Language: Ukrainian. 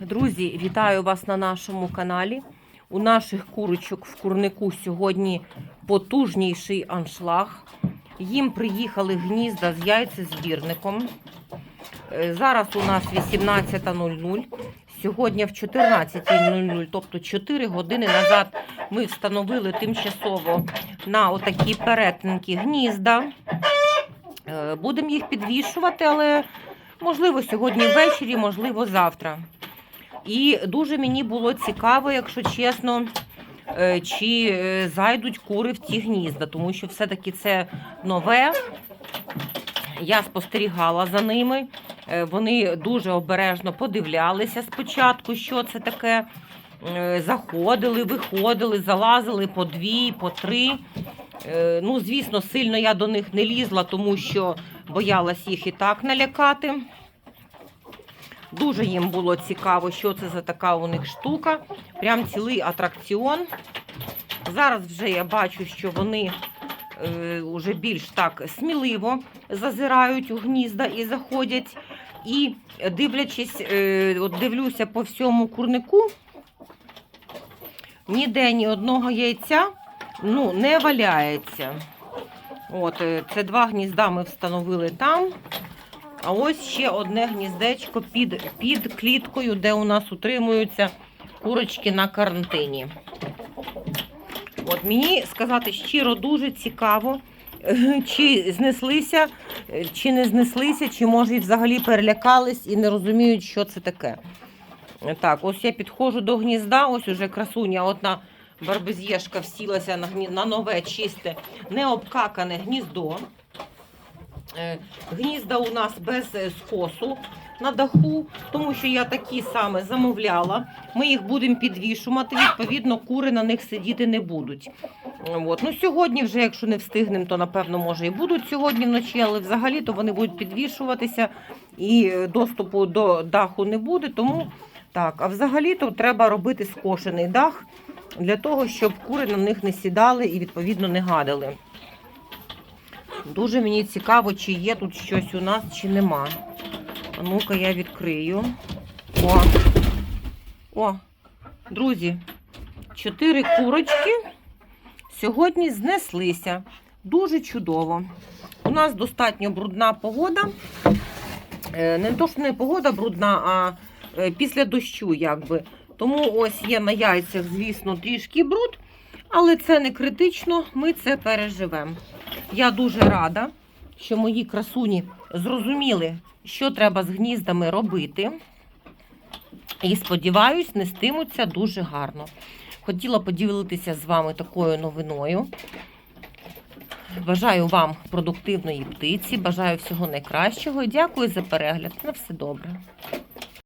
Друзі, вітаю вас на нашому каналі. У наших курочок в курнику сьогодні потужніший аншлаг. Їм приїхали гнізда з яйцезбірником. Е, Зараз у нас 18.00. Сьогодні в 14.00, тобто 4 години назад, ми встановили тимчасово на отакі перетинки гнізда. Е, Будемо їх підвішувати, але можливо сьогодні ввечері, можливо, завтра. І дуже мені було цікаво, якщо чесно, е, чи е, зайдуть кури в ті гнізда, тому що все-таки це нове. Я спостерігала за ними. Е, Вони дуже обережно подивлялися спочатку, що це таке. Заходили, виходили, залазили по дві, по три. Ну, звісно, сильно я до них не лізла, тому що боялась їх і так налякати. Дуже їм було цікаво, що це за така у них штука. Прям цілий атракціон. Зараз вже я бачу, що вони е, вже більш так сміливо зазирають у гнізда і заходять. І дивлячись, е, от дивлюся по всьому курнику, ніде ні одного яйця ну, не валяється. От, е, це два гнізда ми встановили там. А ось ще одне гніздечко під, під кліткою, де у нас утримуються курочки на карантині. От мені сказати щиро дуже цікаво, чи знеслися, чи не знеслися, чи може взагалі перелякались і не розуміють, що це таке. Так, ось я підходжу до гнізда, ось уже красуня, одна барбезєшка всілася на, гні... на нове, чисте, необкакане гніздо. Е, Гнізда у нас без е, скосу на даху, тому що я такі саме замовляла. Ми їх будемо підвішувати, відповідно, кури на них сидіти не будуть. От. Ну, сьогодні, вже, якщо не встигнемо, то напевно може і будуть сьогодні вночі, але взагалі то вони будуть підвішуватися і е, доступу до даху не буде. Тому так, а взагалі то треба робити скошений дах для того, щоб кури на них не сідали і відповідно не гадали. Дуже мені цікаво, чи є тут щось у нас, чи нема. А ну-ка я відкрию. О, О, друзі, чотири курочки сьогодні знеслися. Дуже чудово. У нас достатньо брудна погода. Е, Не то, що не погода брудна, а е, після дощу, якби. Тому ось є на яйцях, звісно, трішки бруд, але це не критично, ми це переживемо. Я дуже рада, що мої красуні зрозуміли, що треба з гніздами робити. І сподіваюсь, нестимуться дуже гарно. Хотіла поділитися з вами такою новиною. Бажаю вам продуктивної птиці, бажаю всього найкращого дякую за перегляд. На все добре.